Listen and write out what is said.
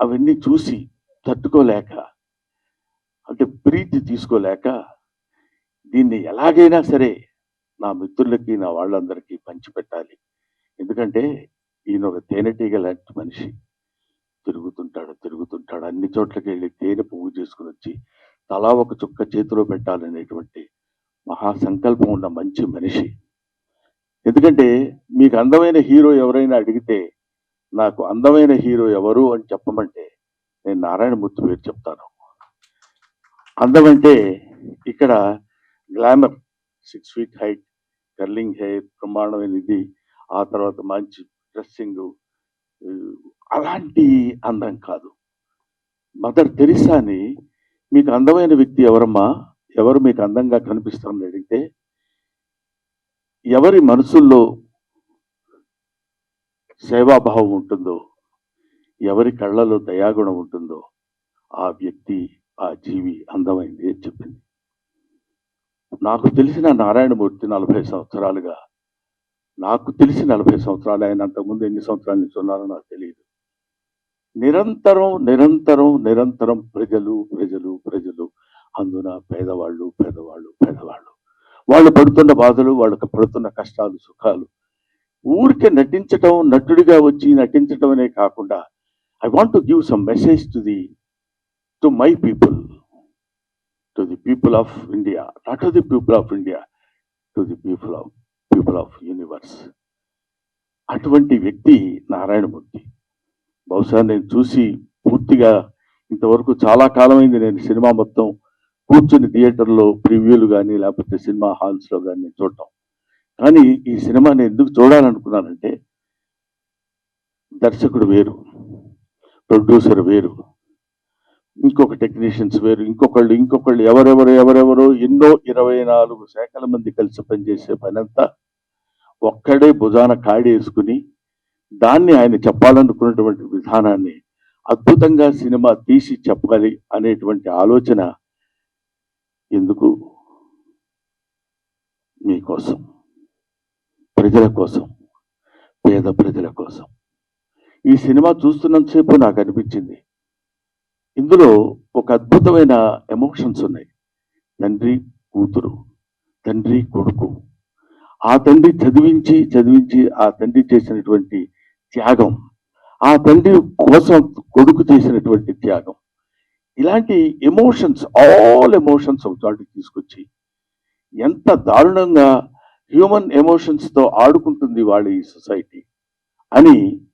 అవన్నీ చూసి తట్టుకోలేక అంటే ప్రీతి తీసుకోలేక దీన్ని ఎలాగైనా సరే నా మిత్రులకి నా వాళ్ళందరికీ పంచిపెట్టాలి. ఎందుకంటే ఈయన ఒక తేనెటీగ లాంటి మనిషి. తిరుగుతుంటాడు తిరుగుతుంటాడు. అన్ని చోట్లకి వెళ్ళి తేనె పువ్వు చేసుకుని వచ్చి తలా ఒక చుక్క చేతిలో పెట్టాలనేటువంటి మహా సంకల్పం ఉన్న మంచి మనిషి. ఎందుకంటే మీకు అందమైన హీరో ఎవరైనా అడిగితే నాకు అందమైన హీరో ఎవరు అని చెప్పమంటే నేను నారాయణమూర్తి పేరు చెప్తాను. అందమంటే ఇక్కడ glamour six feet height curling hair బ్రహ్మాండమైన ఇది ఆ తర్వాత మంచి డ్రెస్సింగ్ అలాంటి అందం కాదు. మదర్ తెరిసాని మీకు అందమైన వ్యక్తి ఎవరమ్మా? ఎవరు మీకు అందంగా కనిపిస్తారని అడిగితే ఎవరి మనసుల్లో సేవాభావం ఉంటుందో ఎవరి కళ్ళలో దయాగుణం ఉంటుందో ఆ వ్యక్తి ఆ జీవి అందమైంది అని చెప్పింది. నాకు తెలిసిన నారాయణమూర్తి నలభై సంవత్సరాలుగా నాకు తెలిసి నలభై సంవత్సరాలు ఆయన అంతకుముందు ఎన్ని సంవత్సరాలు నుంచి ఉన్నారో నాకు తెలియదు. నిరంతరం నిరంతరం నిరంతరం ప్రజలు ప్రజలు ప్రజలు అందున పేదవాళ్ళు పేదవాళ్ళు పేదవాళ్ళు. వాళ్ళు పడుతున్న బాధలు వాళ్ళకి పడుతున్న కష్టాలు సుఖాలు ఊరికే నటించటం నటుడిగా వచ్చి నటించటం అనే కాకుండా I want to give some message to the to my people to the people of India not to the people of India to the people of people of universe అటువంటి వ్యక్తి నారాయణమూర్తి. బహుశా నేను చూసి పూర్తిగా ఇంతవరకు చాలా కాలమైంది నేను సినిమా మొత్తం కూర్చుని థియేటర్లో ప్రివ్యూలు కానీ లేకపోతే సినిమా హాల్స్లో కానీ చూడటం. కానీ ఈ సినిమాని ఎందుకు చూడాలనుకున్నానంటే దర్శకుడు వేరు ప్రొడ్యూసర్ వేరు ఇంకొక టెక్నీషియన్స్ వేరు ఇంకొకళ్ళు ఇంకొకళ్ళు ఎవరెవరు ఎవరెవరు ఎన్నో ఇరవై నాలుగు శాఖల మంది కలిసి పనిచేసే పనంతా ఒక్కడే భుజాన కాడేసుకుని దాన్ని ఆయన చెప్పాలనుకున్నటువంటి విధానాన్ని అద్భుతంగా సినిమా తీసి చెప్పాలి అనేటువంటి ఆలోచన ఎందుకు? మీకోసం. ప్రజల కోసం పేద ప్రజల కోసం. ఈ సినిమా చూస్తున్నంతసేపు నాకు అనిపించింది. ఇందులో ఒక అద్భుతమైన ఎమోషన్స్ ఉన్నాయి. తండ్రి కూతురు తండ్రి కొడుకు. ఆ తండ్రి చదివించి చదివించి ఆ తండ్రి చేసినటువంటి త్యాగం ఆ తండ్రి కోసం కొడుకు చేసినటువంటి త్యాగం. ఇలాంటి ఎమోషన్స్ ఆల్ ఎమోషన్స్ ఒక చోటికి తీసుకొచ్చి ఎంత దారుణంగా హ్యూమన్ ఎమోషన్స్తో ఆడుకుంటుంది వాళ్ళ ఈ సొసైటీ అని